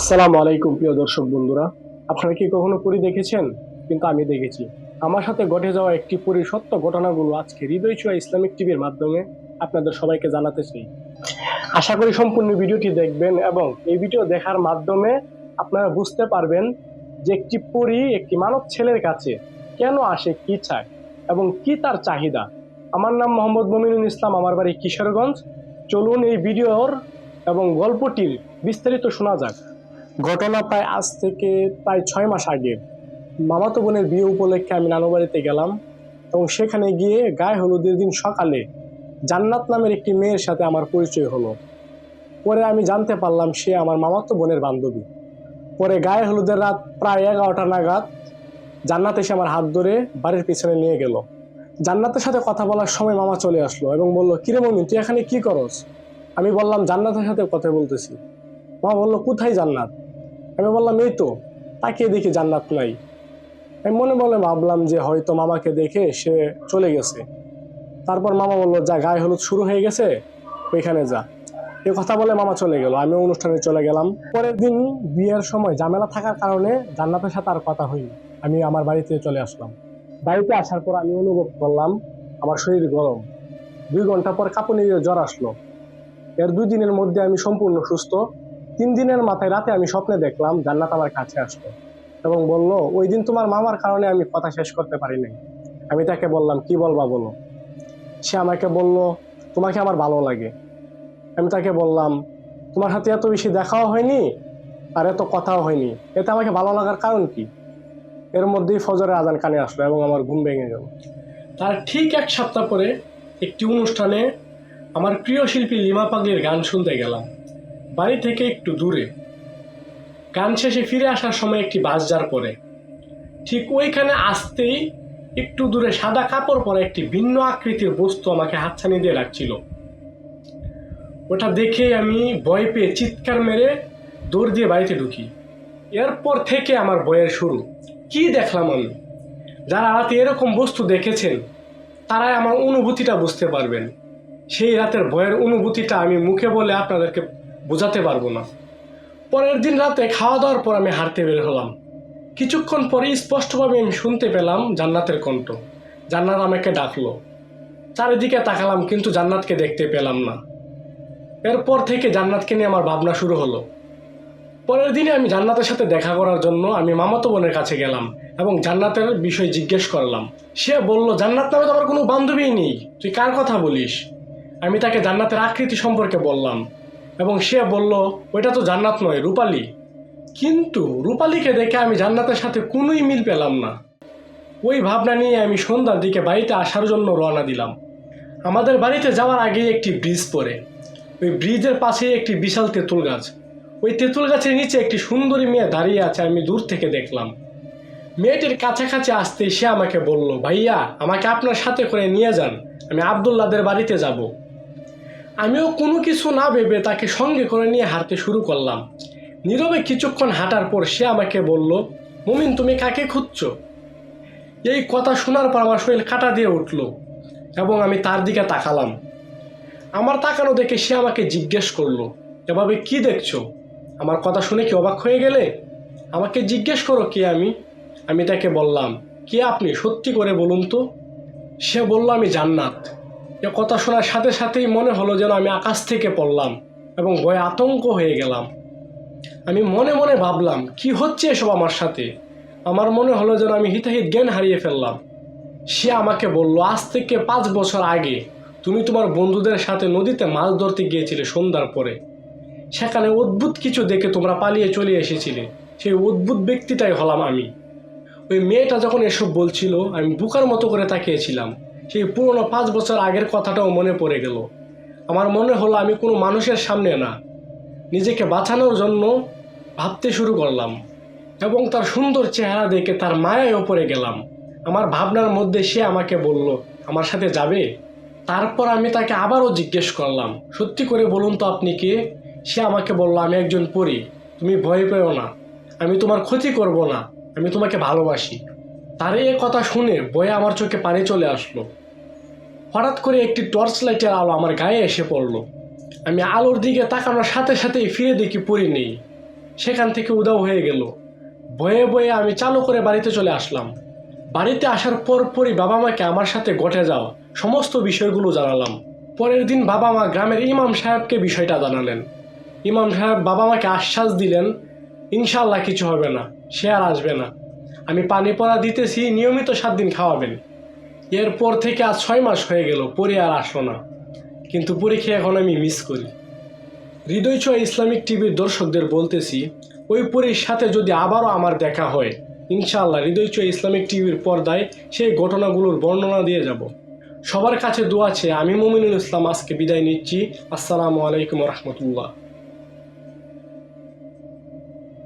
আসসালামু আলাইকুম, প্রিয় দর্শক বন্ধুরা। আপনারা কি কখনো পুরী দেখেছেন? কিন্তু আমি দেখেছি। আমার সাথে ঘটে যাওয়া একটি পুরীর সত্য ঘটনাগুলো আজকে হৃদয় ছোঁয়া ইসলামিক টিভির মাধ্যমে আপনাদের সবাইকে জানাতে চাই। আশা করি সম্পূর্ণ ভিডিওটি দেখবেন এবং এই ভিডিও দেখার মাধ্যমে আপনারা বুঝতে পারবেন যে একটি পরী একটি মানব ছেলের কাছে কেন আসে, কি চায় এবং কি তার চাহিদা। আমার নাম মোহাম্মদ মমিনুল ইসলাম, আমার বাড়ি কিশোরগঞ্জ। চলুন এই ভিডিওর এবং গল্পটির বিস্তারিত শোনা যাক। ঘটনা প্রায় আজ থেকে প্রায় ছয় মাস আগে। মামাতো বোনের বিয়ে উপলক্ষে আমি নানু বাড়িতে গেলাম এবং সেখানে গিয়ে গায়ে হলুদের দিন সকালে জান্নাত নামের একটি মেয়ের সাথে আমার পরিচয় হলো। পরে আমি জানতে পারলাম সে আমার মামাতো বোনের বান্ধবী। পরে গায়ে হলুদের রাত প্রায় এগারোটা নাগাদ জান্নাত এসে আমার হাত ধরে বাড়ির পিছনে নিয়ে গেল। জান্নাতের সাথে কথা বলার সময় মামা চলে আসলো এবং বলল, কিরে মমিন, তুই এখানে কি করস? আমি বললাম, জান্নাতের সাথে কথা বলতেছি। মামা বলল, কোথায় জান্নাত? আমি বললাম, এই তো, তাকিয়ে দেখি জান্নাত নাই। আমি মনে মনে ভাবলাম যে হয়তো মামাকে দেখে সে চলে গেছে। তারপর মামা বলল, যা, গায়ে হলুদ শুরু হয়ে গেছে, ওইখানে যা। এ কথা বলে মামা চলে গেল। আমি অনুষ্ঠানে চলে গেলাম। পরের দিন বিয়ের সময় ঝামেলা থাকার কারণে জান্নাতের সাথে আর কথা হয়নি। আমি আমার বাড়িতে চলে আসলাম। বাড়িতে আসার পর আমি অনুভব করলাম, আমার শরীর গরম। দুই ঘণ্টা পর কাঁপুনি জ্বর আসলো। এর দুই দিনের মধ্যে আমি সম্পূর্ণ সুস্থ। তিন দিনের মাথায় রাতে আমি স্বপ্নে দেখলাম জান্নাত আমার কাছে আসলো এবং বলল, ওই দিন তোমার মামার কারণে আমি কথা শেষ করতে পারি নাই। আমি তাকে বললাম, কি বলবা বলো? সে আমাকে বলল, তোমাকে আমার ভালো লাগে। আমি তাকে বললাম, তোমার হাতে এত বেশি দেখাও হয়নি আর এত কথাও হয়নি। এতে আমাকে ভালো লাগার কারণ কি? এর মধ্যেই ফজরের আজান কানে আসলো এবং আমার ঘুম ভেঙে গেল। তার ঠিক এক সপ্তাহ পরে একটি অনুষ্ঠানে আমার প্রিয় শিল্পী লিমা পাগলির গান শুনতে গেলাম। বাড়ি থেকে একটু দূরে। গান শেষে ফিরে আসার সময় একটি বাস যার পরে। ঠিক ওইখানে আসতেই একটু দূরে সাদা কাপড় পরে একটি ভিন্ন আকৃতির বস্তু আমাকে হাতছানি দিয়ে রাখছিল। ওটা দেখে আমি ভয় পেয়ে চিৎকার মেরে দৌড় দিয়ে বাড়িতে ঢুকি। এরপর থেকে আমার ভয়ের শুরু। কি দেখলাম আমি? যারা রাতে এরকম বস্তু দেখেছেন, তারাই আমার অনুভূতিটা বুঝতে পারবেন। সেই রাতের ভয়ের অনুভূতিটা আমি মুখে বলে আপনাদেরকে বোঝাতে পারব না। পরের দিন রাতে খাওয়া দাওয়ার পর আমি হাঁটতে বের হলাম। কিছুক্ষণ পরে স্পষ্টভাবে আমি শুনতে পেলাম জান্নাতের কণ্ঠ। জান্নাত আমাকে ডাকলো। চারিদিকে তাকালাম, কিন্তু জান্নাতকে দেখতে পেলাম না। এরপর থেকে জান্নাতকে নিয়ে আমার ভাবনা শুরু হলো। পরের দিনে আমি জান্নাতের সাথে দেখা করার জন্য আমি মামাতো বোনের কাছে গেলাম এবং জান্নাতের বিষয় জিজ্ঞেস করলাম। সে বলল, জান্নাত নামে তো আমার কোনো বান্ধবী নেই। তুই কার কথা বলিস? আমি তাকে জান্নাতের আকৃতি সম্পর্কে বললাম। এবং সে বলল, ওইটা তো জান্নাত নয়, রূপালী। কিন্তু রূপালীকে দেখে আমি জান্নাতের সাথে কোনোই মিল পেলাম না। ওই ভাবনা নিয়ে আমি সন্ধ্যার দিকে বাড়িতে আসার জন্য রওনা দিলাম। আমাদের বাড়িতে যাওয়ার আগেই একটি ব্রিজ পড়ে। ওই ব্রিজের পাশে একটি বিশাল তেঁতুল গাছ। ওই তেঁতুল গাছের নিচে একটি সুন্দরী মেয়ে দাঁড়িয়ে আছে, আমি দূর থেকে দেখলাম। মেয়েটির কাছাকাছি আসতে সে আমাকে বলল, ভাইয়া, আমাকে আপনার সাথে করে নিয়ে যান। আমি আবদুল্লাদের বাড়িতে যাব। আমিও কোনো কিছু না ভেবে তাকে সঙ্গে করে নিয়ে হাঁটতে শুরু করলাম। নীরবে কিছুক্ষণ হাঁটার পর সে আমাকে বলল, মুমিন, তুমি কাকে খুঁজছো? এই কথা শোনার পর আমার শরীর কাটা দিয়ে উঠল এবং আমি তার দিকে তাকালাম। আমার তাকানো দেখে সে আমাকে জিজ্ঞেস করল, এভাবে কি দেখছ? আমার কথা শুনে কি অবাক হয়ে গেলে? আমাকে জিজ্ঞেস করো কে আমি? আমি তাকে বললাম, কে আপনি? সত্যি করে বলুন তো। সে বলল, আমি জান্নাত। এ কথা শোনার সাথে সাথেই মনে হলো যেন আমি আকাশ থেকে পড়লাম এবং ভয়ে আতঙ্ক হয়ে গেলাম। আমি মনে মনে ভাবলাম, কি হচ্ছে এসব আমার সাথে? আমার মনে হলো যেন আমি হিতাহিত জ্ঞান হারিয়ে ফেললাম। সে আমাকে বলল, আজ থেকে পাঁচ বছর আগে তুমি তোমার বন্ধুদের সাথে নদীতে মাছ ধরতে গিয়েছিলে সন্ধ্যার পরে। সেখানে অদ্ভুত কিছু দেখে তোমরা পালিয়ে চলে এসেছিলে। সেই অদ্ভুত ব্যক্তিটাই হলাম আমি। ওই মেয়েটা যখন এসব বলছিল, আমি বুকার মতো করে তাকিয়েছিলাম। সেই পুরনো পাঁচ বছর আগের কথাটাও মনে পড়ে গেল। আমার মনে হলো আমি কোনো মানুষের সামনে না, নিজেকে বাঁচানোর জন্য ভাবতে শুরু করলাম এবং তার সুন্দর চেহারা দেখে তার মায়ায় ওপরে গেলাম। আমার ভাবনার মধ্যে সে আমাকে বলল, আমার সাথে যাবে? তারপর আমি তাকে আবারও জিজ্ঞেস করলাম, সত্যি করে বলুন তো আপনি কে? সে আমাকে বলল, আমি একজন পড়ি তুমি ভয় পেও না, আমি তোমার ক্ষতি করব না, আমি তোমাকে ভালোবাসি। তার এ কথা শুনে বয়ে আমার চোখে পানি চলে আসলো। হঠাৎ করে একটি টর্চ লাইটের আলো আমার গায়ে এসে পড়ল। আমি আলোর দিকে তাকানোর সাথে সাথেই ফিরে দেখি পরি নেই। সেখান থেকে উদাও হয়ে গেল। বয়ে বয়ে আমি চালু করে বাড়িতে চলে আসলাম। বাড়িতে আসার পর পরই বাবা মাকে আমার সাথে ঘটে যাওয়া সমস্ত বিষয়গুলো জানালাম। পরের দিন বাবা মা গ্রামের ইমাম সাহেবকে বিষয়টা জানালেন। ইমাম সাহেব বাবা মাকে আশ্বাস দিলেন ইনশাল্লাহ কিছু হবে না, সে আর আসবে না। আমি পানি পড়া দিতেছি, নিয়মিত সাত দিন খাওয়াবেন। এরপর থেকে আজ ছয় মাস হয়ে গেল, পরে আর আসলো না। কিন্তু পরীক্ষা এখন আমি মিস করি। হৃদয় ছোঁয়া ইসলামিক টিভির দর্শকদের বলতেছি, ওই পরীর সাথে যদি আবারও আমার দেখা হয়, ইনশাআল্লাহ হৃদয় ছোঁয়া ইসলামিক টিভির পর্দায় সেই ঘটনাগুলোর বর্ণনা দিয়ে যাব। সবার কাছে দোয়া আছে আমি মুমিনুল ইসলাম আজকে বিদায় নিচ্ছি। আসসালামু আলাইকুম রহমতুল্লাহ।